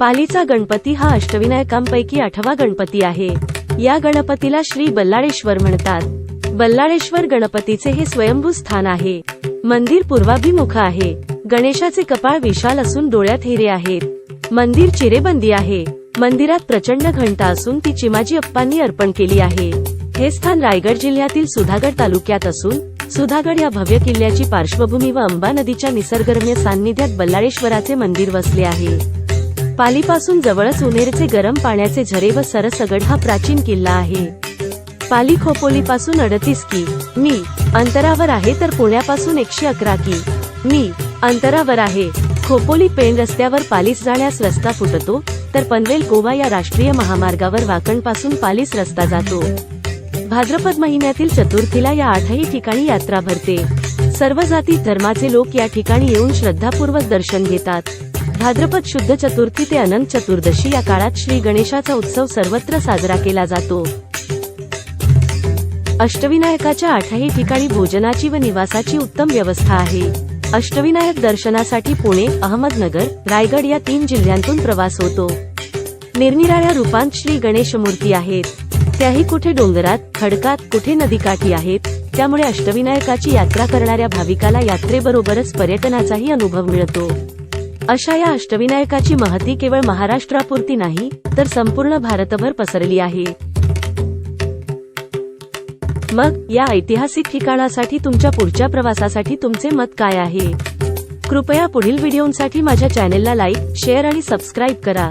पालीचा गणपती हा अष्टविनायकांपैकी आठवा गणपती आहे. या गणपतीला श्री बल्लाळेश्वर म्हणतात. बल्लाळेश्वर गणपतीचे हे स्वयंभू स्थान आहे. मंदिर पूर्वाभिमुख आहे. गणेशाचे कपाळ विशाल असून डोळ्यात हिरे आहेत. मंदिर चिरेबंदी आहे. मंदिरात प्रचंड घंटा असून ती चिमाजी अप्पांनी अर्पण केली आहे. हे स्थान रायगड जिल्ह्यातील सुधागड तालुक्यात असून सुधागड या भव्य किल्ल्याची पार्श्वभूमी व अंबा नदीच्या निसर्गरम्य सान्निध्यात बल्लाळेश्वराचे मंदिर वसले आहे. पालीपासून जवळच उनेरचे गरम पाण्याचे झरे व सरसगड हा प्राचीन किल्ला आहे. पाली खोपोलीपासून अडतीस की. मी. अंतरावर आहे तर पुण्यापासून एकशे अकरा की. मी. अंतरावर आहे. खोपोली पेण रस्त्यावर पालीस जाण्यास रस्ता फुटतो तर पनवेल गोवा या राष्ट्रीय महामार्गावर वाकणपासून पालीस रस्ता जातो. भाद्रपद महिन्यातील चतुर्थीला या आठही ठिकाणी यात्रा भरते. सर्व जाती धर्माचे लोक या ठिकाणी येऊन श्रद्धापूर्वक दर्शन घेतात. भाद्रपद शुद्ध चतुर्थी ते अनंत चतुर्दशी या काळात श्री गणेशाचा उत्सव सर्वत्र साजरा केला जातो. अष्टविनायकाच्या आठही ठिकाणी भोजनाची व निवासाची उत्तम व्यवस्था आहे. अष्टविनायक दर्शनासाठी पुणे अहमदनगर रायगड या तीन जिल्ह्यांतून प्रवास होतो. निरनिराळ्या रूपांत श्री गणेश मूर्ती आहेत. त्याही कुठे डोंगरात खडकात कुठे नदीकाठी आहेत त्यामुळे अष्टविनायकाची यात्रा करणाऱ्या भाविकाला यात्रेबरोबरच पर्यटनाचाही अनुभव मिळतो. अशा या अष्टविनायकाची महती केवळ महाराष्ट्रापुरती नाही तर संपूर्ण भारतभर पसरली आहे. मग या ऐतिहासिक ठिकाणासाठी तुमच्या पुढच्या प्रवासासाठी तुमचे मत काय आहे? कृपया पुढील व्हिडिओंसाठी माझ्या चॅनेलला लाईक शेअर आणि सबस्क्राईब करा.